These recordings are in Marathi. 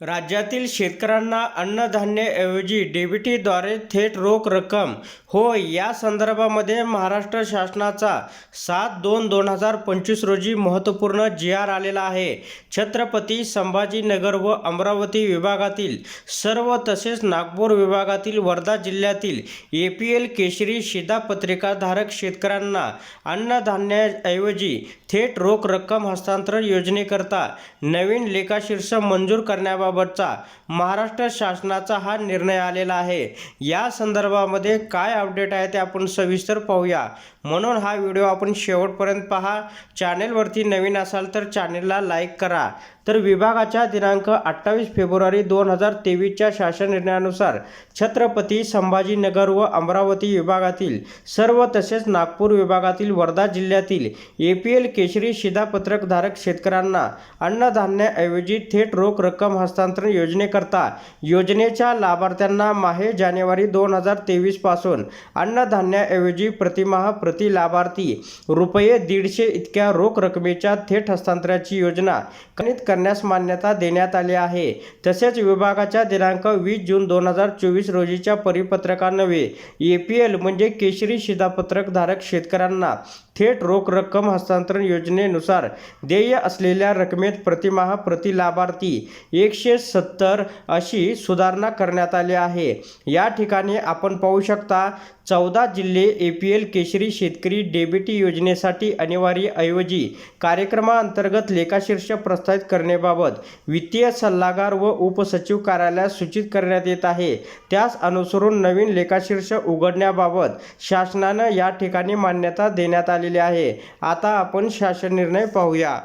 राज्यातील शेतकऱ्यांना अन्नधान्याऐवजी डीबीटीद्वारे थेट रोख रक्कम. होय या संदर्भामध्ये महाराष्ट्र शासनाचा सात दोन दोन हजार पंचवीस रोजी महत्त्वपूर्ण जी आर आलेला आहे. छत्रपती संभाजीनगर व अमरावती विभागातील सर्व तसेच नागपूर विभागातील वर्धा जिल्ह्यातील ए पी एल केशरी शिधापत्रिकाधारक शेतकऱ्यांना अन्नधान्याऐवजी थेट रोख रक्कम हस्तांतरण योजनेकरता नवीन लेखाशीर्ष मंजूर करण्याबाबतचा महाराष्ट्र शासनाचा हा निर्णय आलेला आहे. या संदर्भामध्ये काय अपडेट आहे ते आपण सविस्तर पाहूया. म्हणून हा व्हिडिओ आपण शेवटपर्यंत पहा. चॅनेलवरती नवीन असाल तर चॅनेलला लाईक करा. तर विभागाच्या दिनांक अठ्ठावीस फेब्रुवारी दोन हजार तेवीसच्या शासन निर्णयानुसार छत्रपती संभाजीनगर व अमरावती विभागातील सर्व तसेच नागपूर विभागातील वर्धा जिल्ह्यातील ए पी एल केशरी शिधापत्रकधारक शेतकऱ्यांना अन्नधान्याऐवजी थेट रोख रक्कम हस्तांतरण योजनेकरता योजनेच्या लाभार्थ्यांना माहे जानेवारी दोन हजार तेवीसपासून अन्नधान्याऐवजी प्रतिमाह प्रति लाभार्थी रुपये दीडशे इतक्या रोख रकमेच्या थेट हस्तांतराची योजना कणित करण्यास मान्यता देण्यात आली आहे. तसेच विभागाच्या दिनांक वीस जून दोन हजार चोवीस रोजीच्या परिपत्रकान्वये ए पी एल म्हणजे केशरी शिधापत्रकधारक शेतकऱ्यांना थेट रोख रक्कम हस्तांतरण योजनेनुसार देय असलेल्या रकमेत प्रतिमाह प्रति लाभार्थी एकशे एकशे सत्तर अशी सुधारणा करण्यात आली आहे. या ठिकाणी आपण पाहू शकता चौदा जिल्हे ए पी एल केशरी शेतकरी डेबिटी योजनेसाठी अनिवार्य ऐवजी कार्यक्रमाअंतर्गत लेखाशीर्ष प्रस्तावित करण्याबाबत वित्तीय सल्लागार व उपसचिव कार्यालयात सूचित करण्यात येत आहे. त्यास अनुसरून नवीन लेखाशीर्ष उघडण्याबाबत शासनानं या ठिकाणी मान्यता देण्यात आलेली आहे. आता आपण शासन निर्णय पाहूया.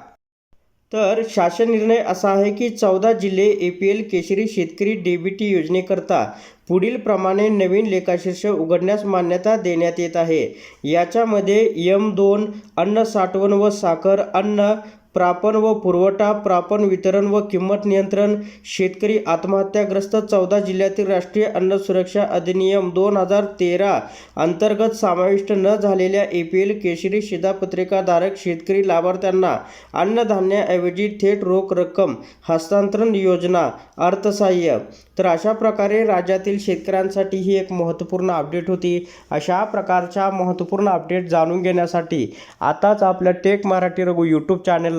तर शासन निर्णय असा आहे की चौदा जिल्हे ए पी एल केशरी शेतकरी डेबिटी योजनेकरता पुढील प्रमाणे नवीन लेखाशीर्ष उघडण्यास मान्यता देण्यात येत आहे. याच्यामध्ये यम दोन अन्न साठवण व साखर अन्न प्रापण व पुरवठा प्रापण वितरण व किंमत नियंत्रण शेतकरी आत्महत्याग्रस्त चौदा जिल्ह्यातील राष्ट्रीय अन्न सुरक्षा अधिनियम दोन हजार तेरा अंतर्गत समाविष्ट न झालेल्या ए पी एल केशरी शिधापत्रिकाधारक शेतकरी लाभार्थ्यांना अन्नधान्याऐवजी थेट रोख रक्कम हस्तांतरण योजना अर्थसहाय्य. तर अशा प्रकारे राज्यातील शेतकऱ्यांसाठी ही एक महत्त्वपूर्ण अपडेट होती. अशा प्रकारच्या महत्त्वपूर्ण अपडेट जाणून घेण्यासाठी आताच आपल्या tech Marathi Raghu YouTube channel